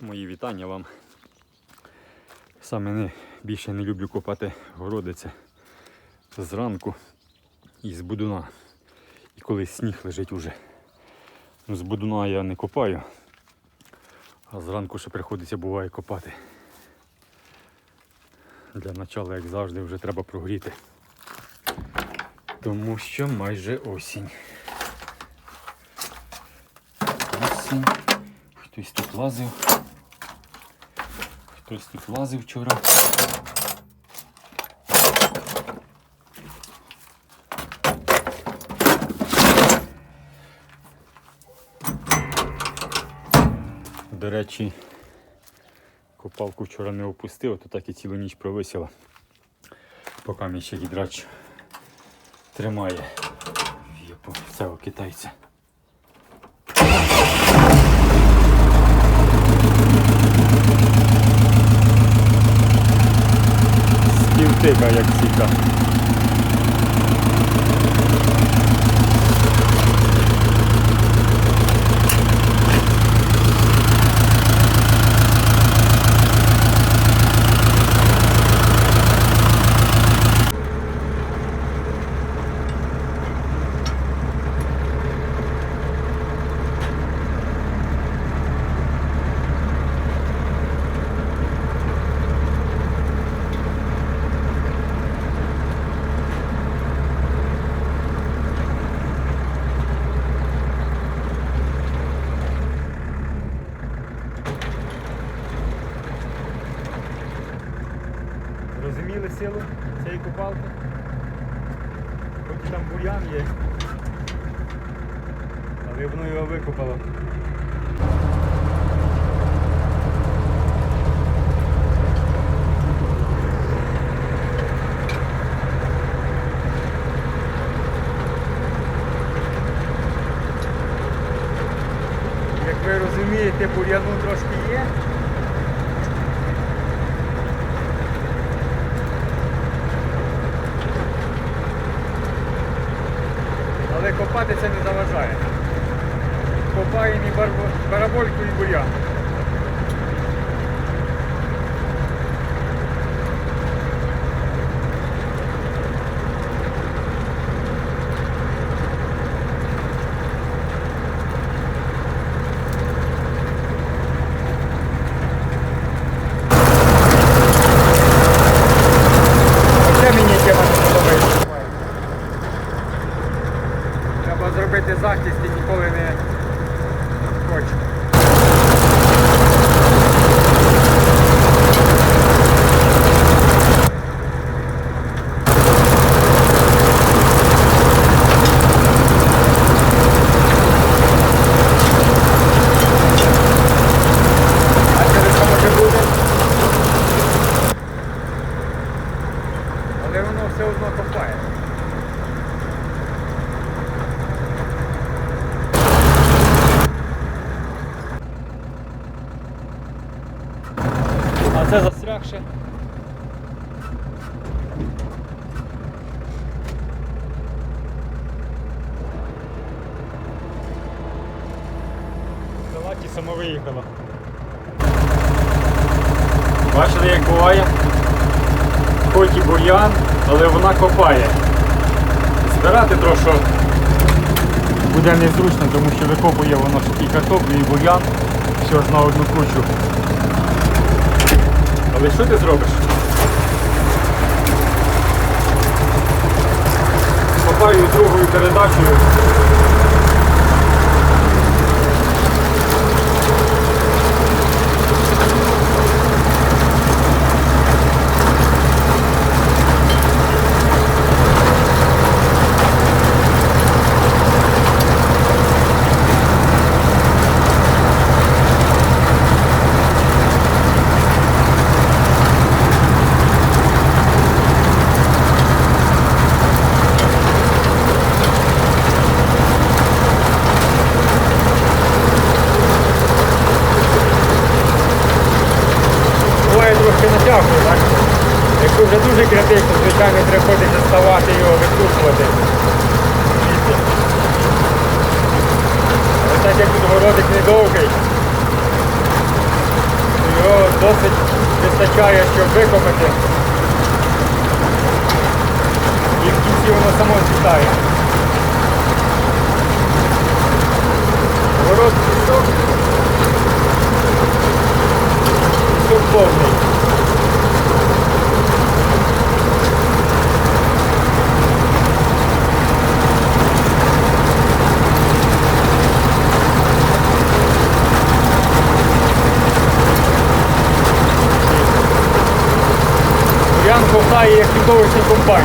Мої вітання вам. Саме не, більше не люблю копати городи це зранку і з будуна. І коли сніг лежить уже. Ну, з будуна я не копаю, а зранку ще приходиться буває копати. Для начала, як завжди, вже треба прогріти. Тому що майже осінь. Осінь. Хтось тут лазив. Хтось тут лазив вчора. До речі, копалку вчора не опустив, то так і цілу ніч провисіла. Поки мій ще гідрач тримає цього китайця. Співтика, як завжди. Розуміли силу цієї купалки? Хоч там бур'ян є. Але воно його викопало. Як ви розумієте, бур'яну трошки є. Але копати це не заважає. Копаємо і барбо- барабольку і бур'ян. Оце мені тема не подобається. Треба зробити захист і ніколи не хочу. А через що може бути? Але воно все одно копає. А це застрягше. Салаті сама виїхала. Бачили, як буває? Хоч і бур'ян, але вона копає. Збирати трошки буде незручно, тому що викопує воно ж і картоплю, і бур'ян, все ж на одну кучу. Але що ти зробиш? Копаю другою передачею. Буває трошки натягує, так? Якщо вже дуже критично, звичайно, приходиться ставати його викручувати. Але так як тут городик недовгий, Досить вистачає, щоб викопати. І в кінці воно само злітає. Город пісок. Пісок повний. Бурян ковтає як відовищний комбайн.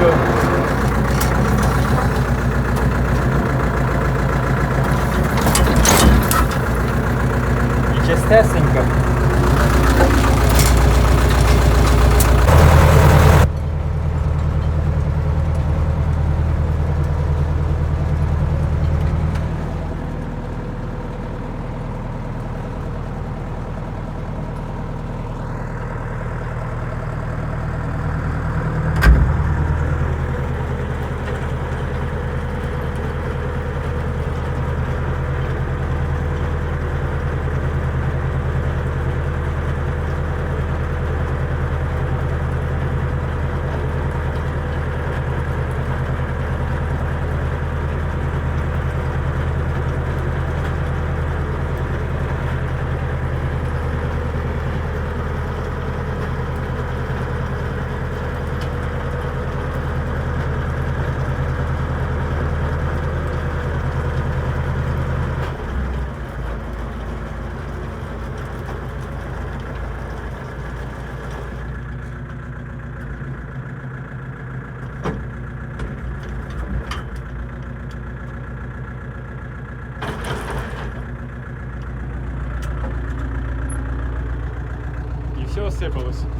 Все. І чистесенько. І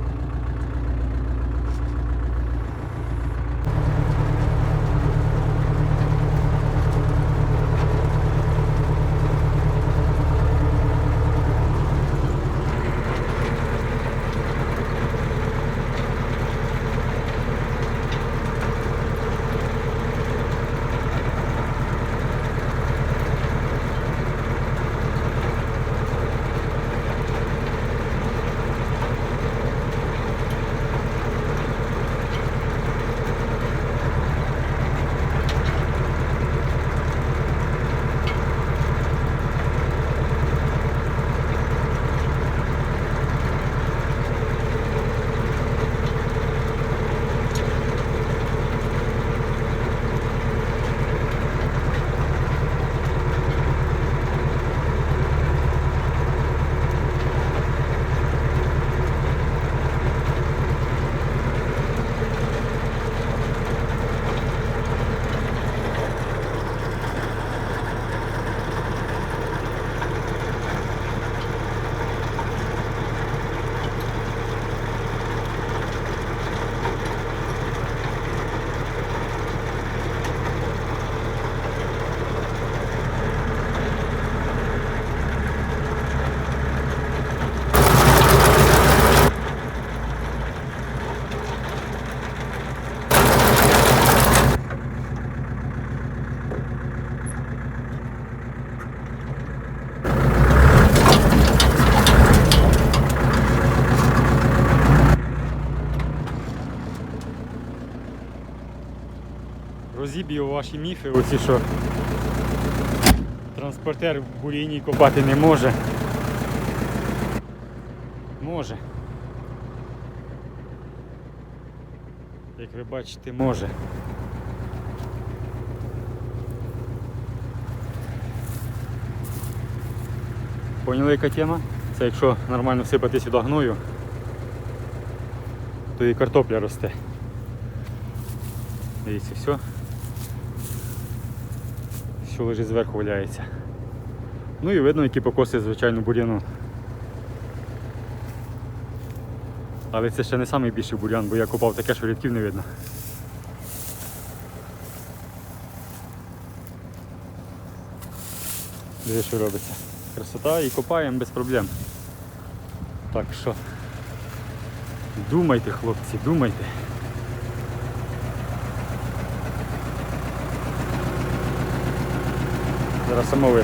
Розіб'ю ваші міфи, оці що транспортер в бур'яні копати не може. Може. Як ви бачите, може. Поняли, яка тема? Це якщо нормально всипати сюди гною, то і картопля росте. Дивіться, все. Що лежить зверху валяється. Ну і видно, які покоси, звичайно, бур'яну. Але це ще не найбільший бур'ян, бо я копав таке, що рядків не видно. Диви, що робиться. Красота і копаємо без проблем. Так що думайте, хлопці, думайте. Зараз само.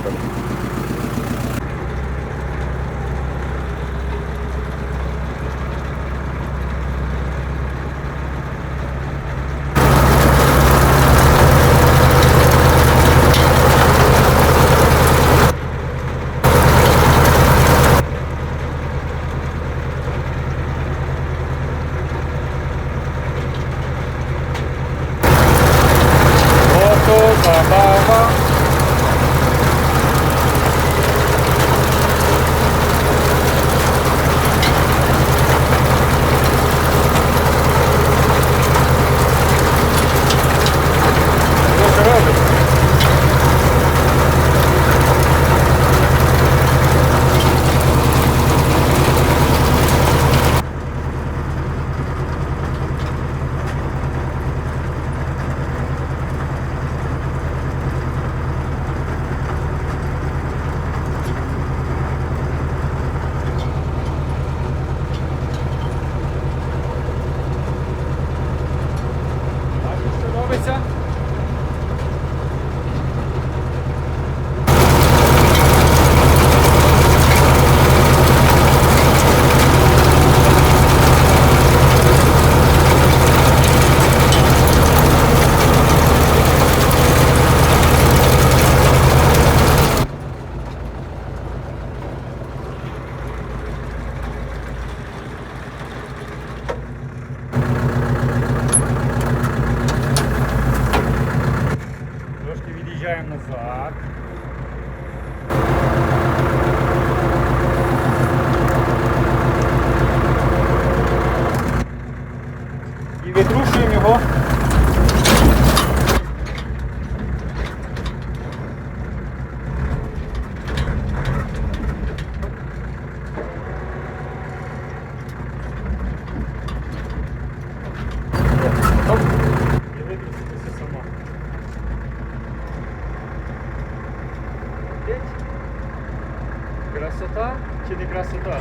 Красота чи не красота?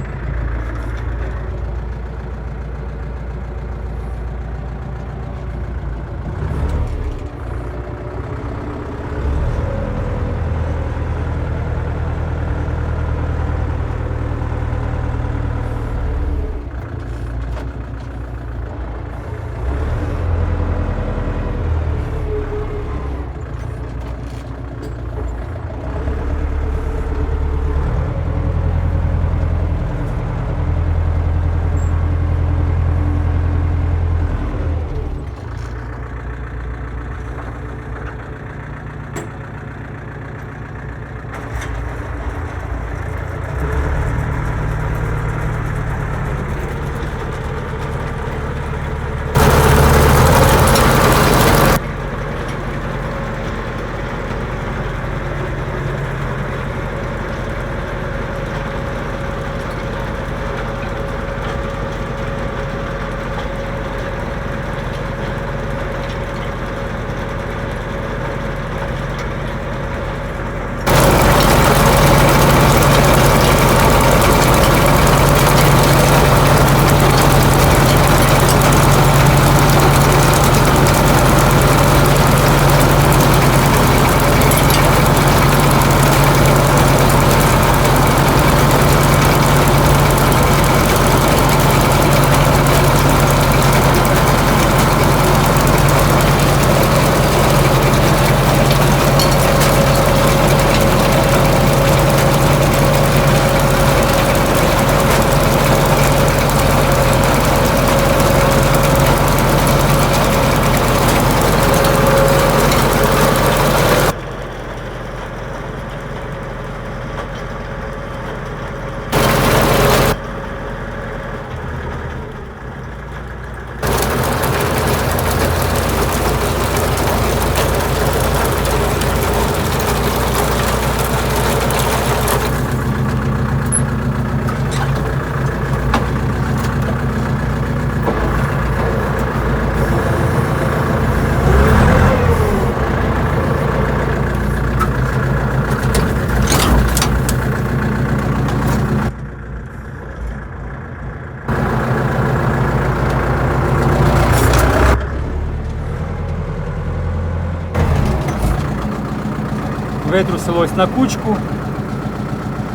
Витрусилось на кучку.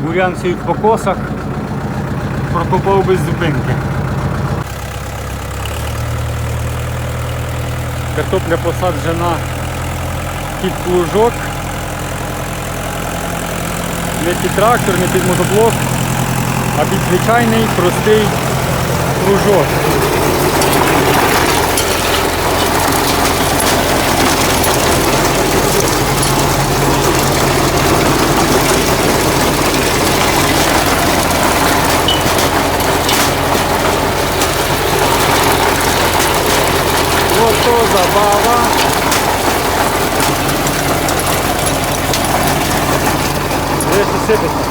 Бурян стоїть в покосах. Прокопав без зупинки. Картопля посаджена під плужок. Не під трактор, не під мотоблок, а під звичайний простий плужок. Ото забава. Де ще сипеться?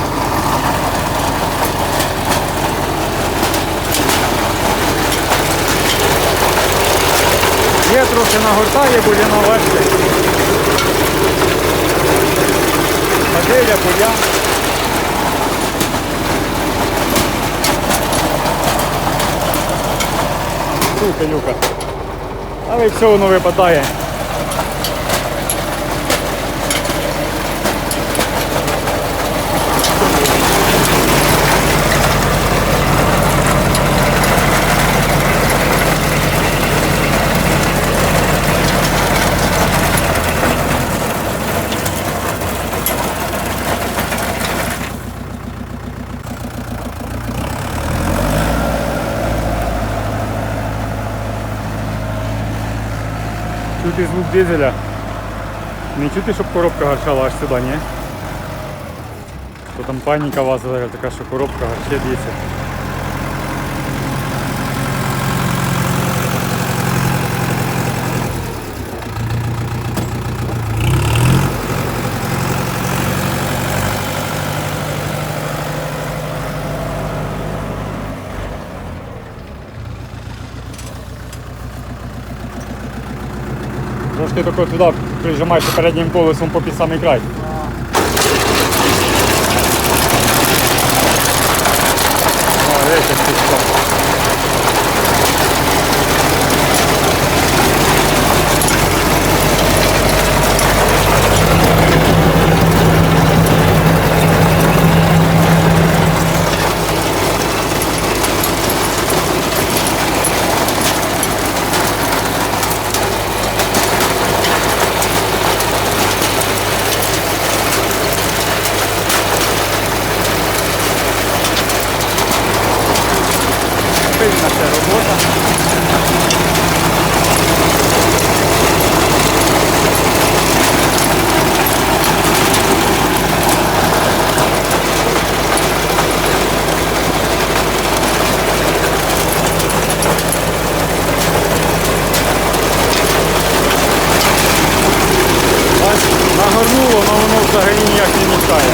Є трохи нагортає буряна бачите. Падиля, бурян. Сука, люка. Але все воно випадає. Чути звук дизеля. Не чути, щоб коробка гарчала аж сюди, ні? То там паніка вас зараз така, що коробка гарче б'ється. Трошки тако туди прижимаєшся переднім колесом попід самий край. О, дивіться, як пішло. Пильна ця робота. Бач, Нагорнуло, але воно взагалі ніяк не мішає.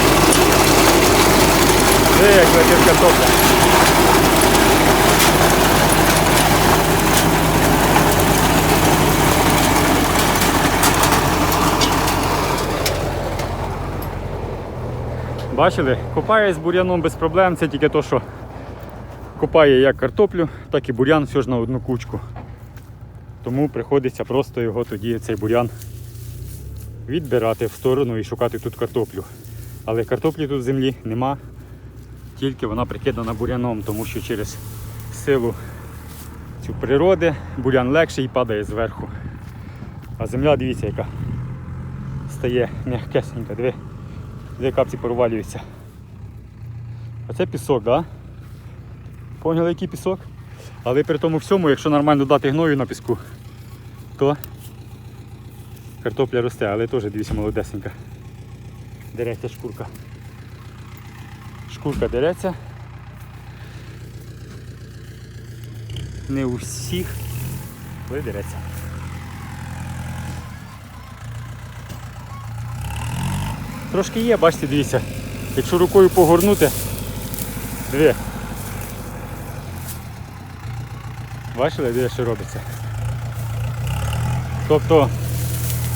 Де як летить картопля. Бачили? Копає з бур'яном без проблем, це тільки то, що копає як картоплю, так і бур'ян все ж на одну кучку. Тому приходиться просто його тоді, цей бур'ян, відбирати в сторону і шукати тут картоплю. Але картоплі тут в землі нема, тільки вона прикидана бур'яном, тому що через силу цю природи бур'ян легший і падає зверху. А земля, дивіться, яка стає м'якесенька. Диви. Дві капці провалюються. А це пісок, так? Да? Поняли, який пісок? Але при тому всьому, якщо нормально дати гною на піску, то картопля росте, але теж дивіться молодесенька. Дереться шкурка. Шкурка дереться. Не у всіх, але дереться. Трошки є, бачите, дивіться. Якщо рукою погорнути, диви. Бачили, де що робиться? Тобто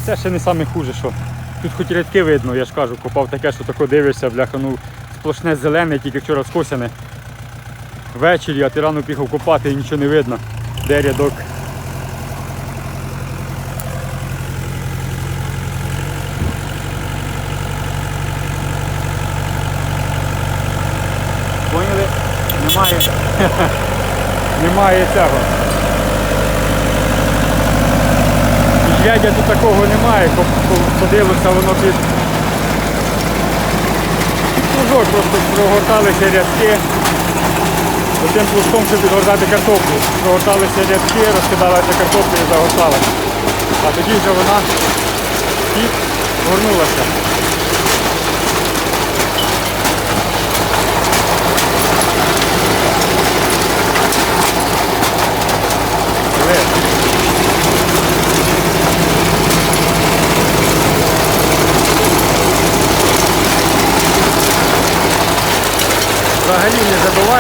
це ще не саме хуже, що тут хоч рядки видно, я ж кажу, копав таке, що тако дивишся, бляха, ну сплошне зелене, тільки вчора скосяне. Ввечері, а ти рано піхав копати і нічого не видно. Де рядок. Немає цього. Міжрядя тут такого немає, садилося воно під кружок, просто прогорталися рядки. Отим плустом, щоб підгортати картоплю. Прогорталися рядки, розкидалася картопля і загорталася. А тоді вже вона підгорнулася. Диви.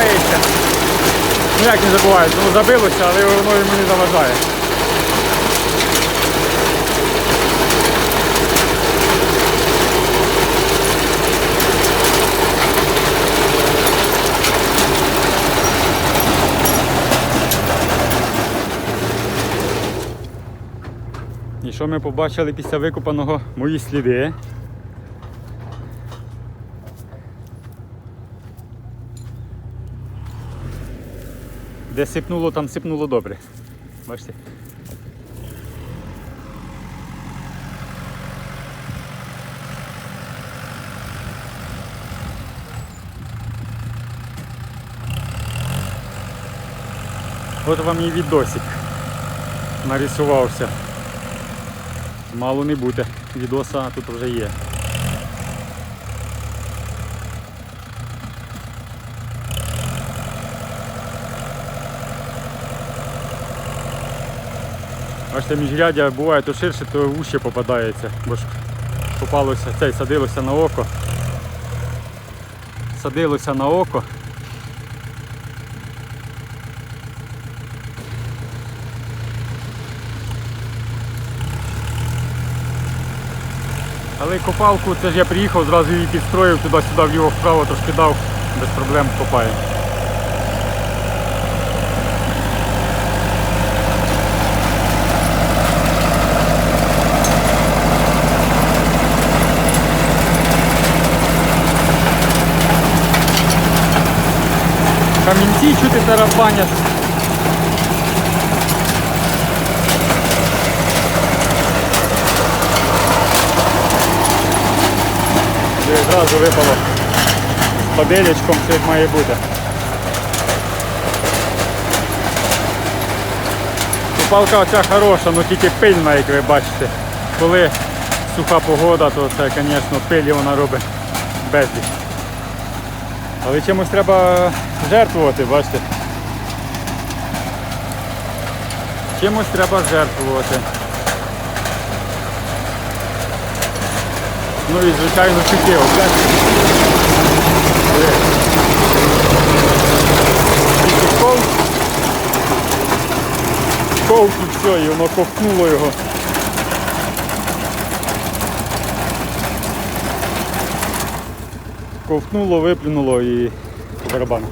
Не забувається. Ну не забувається, воно забилося, але воно йому не заважає. І що ми побачили після викопаного мої сліди? Де сипнуло, там сипнуло добре. Бачите? От вам і відосик нарисувався. Мало не бути. Відоса тут вже є. Бачите, міжрядя буває то ширше, то вуще попадається, бо ж попалося, цей садилося на око. Садилося на око. Але копалку, це ж я приїхав, зразу її підстроїв туди-сюди, вліво-вправо, трошки дав, без проблем копає. Камінці чути тарабанять. І одразу випало з паделечком, все як має бути. Палка оця хороша, але тільки пильна, як ви бачите. Коли суха погода, то це, звісно, пилі вона робить безліч. Але чимось треба жертвувати, бачите. Чимось треба жертвувати. Ну і звичайно чуттєво. бачите. Диви. Тільки ков. Ков і все, і воно ковтнуло його. Ковтнуло, виплюнуло і по барабану.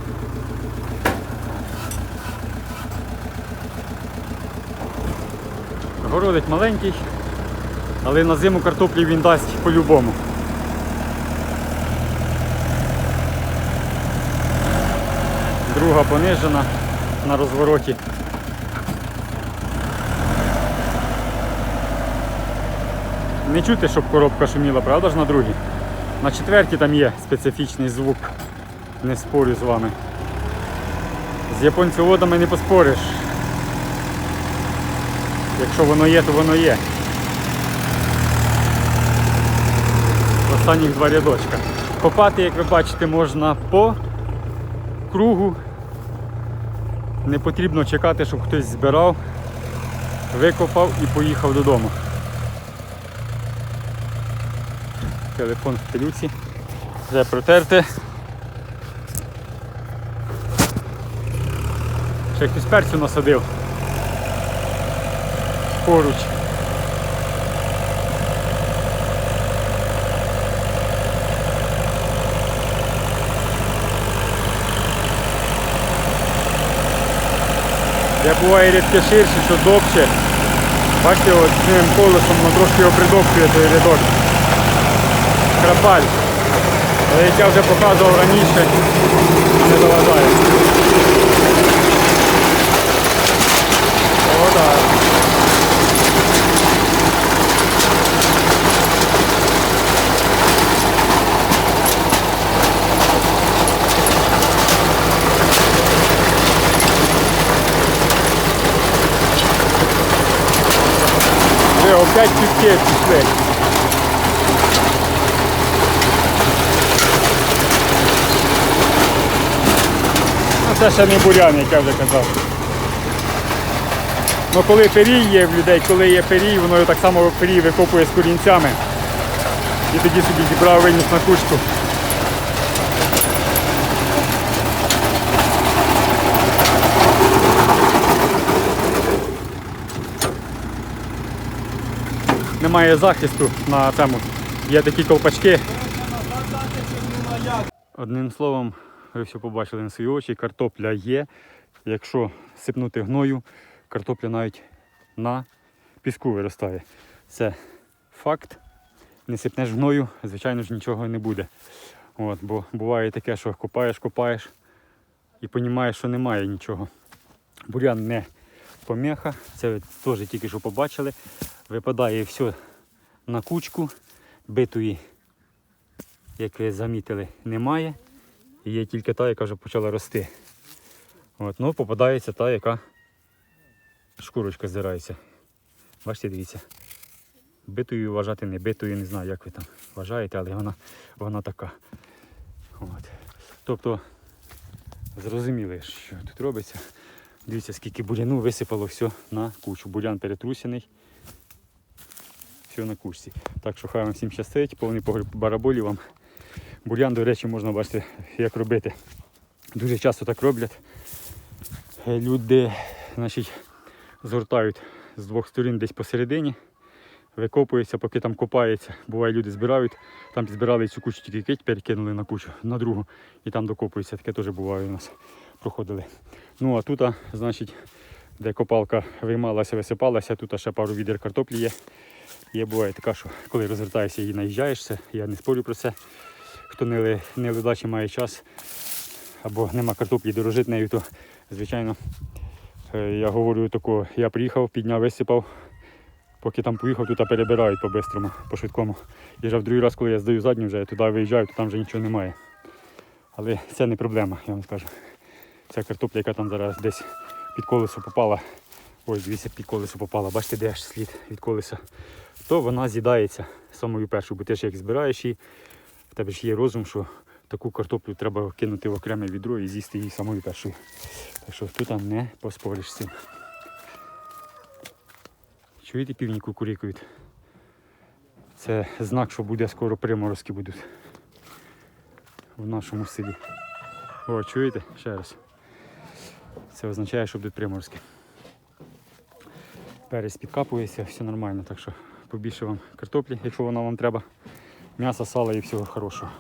Городик маленький, але на зиму картоплі він дасть по-любому. Друга понижена на розвороті. Не чути, щоб коробка шуміла, правда ж на другій? На четвертій там є специфічний звук. Не спорю з вами. З японцеводами не поспориш. Якщо воно є, то воно є. Останніх два рядочка. Копати, як ви бачите, можна по кругу. Не потрібно чекати, щоб хтось збирав, викопав і поїхав додому. Телефон в пилюці. Вже протерти. Ще хтось перцю насадив поруч. Де буває рядки ширше, що довше. Бачите, от цим колесом воно трошки його придовшує той рядок. Крапаль. Але як я вже показував раніше, не заважає. О, так. Вже опять чутки пішли. Ну, це ще не бурян, як я вже казав. Ну коли пирій є в людей, коли є пирій, воно так само пирій викопує з корінцями. І тоді собі зібрав виніс на кучку. Немає захисту на цьому. Є такі колпачки. Одним словом, ви все побачили на свої очі, картопля є. Якщо сипнути гною, картопля навіть на піску виростає. Це факт. Не сипнеш гною, звичайно ж нічого не буде. От, бо буває таке, що копаєш, копаєш і розумієш, що немає нічого. Бурян не помеха, це ви теж тільки що побачили. Випадає все на кучку, битої, як ви замітили, немає. Є тільки та, яка вже почала рости. От, ну, попадається та, яка шкурочка здирається. Бачите, дивіться. Битою вважати не битою, не знаю, як ви там вважаєте, але вона, вона така. От. Тобто, зрозуміли, що тут робиться. Дивіться, скільки буряну висипало все на кучу. Бурян перетрусений. На кучці. Так що хай вам всім щастить, повний погріб бараболі вам. Бурян, до речі, можна бачити, як робити. Дуже часто так роблять. Е, Люди значить, згортають з двох сторін десь посередині, викопуються, поки там копається. Буває, люди збирають, там збирали цю кучу тільки кить, перекинули на кучу, на другу і там докопуються. Таке теж буває у нас. Проходили. Ну а тут, значить, де копалка виймалася, висипалася, тут ще пару відер картоплі є. Є буває така, що коли розвертаєшся і наїжджаєшся, я не спорю про це. Хто не, ли- не ледаче має час або нема картоплі дорожить нею, то звичайно е, я говорю такого, я приїхав, підняв, висипав, поки там поїхав, тут перебирають по-бистрому, по-швидкому. І вже в другий раз, коли я здаю задню, вже туди виїжджаю, то там вже нічого немає. Але це не проблема, я вам скажу. Ця картопля, яка там зараз десь під колесо попала, ось дивіться, під колесо попала, бачите, де аж слід від колеса, то вона з'їдається самою першою, бо ти ж як збираєш її, в тебе ж є розум, що таку картоплю треба кинути в окреме відро і з'їсти її самою першою. Так що тут не поспориш цим. Чуєте півні кукурікують? Це знак, що буде скоро приморозки будуть в нашому селі. О, чуєте? Ще раз. Це означає, що будуть приморозки. Перець підкапується, все нормально, так що побільше вам картоплі, якщо вона вам треба. М'ясо, сала і всього хорошого.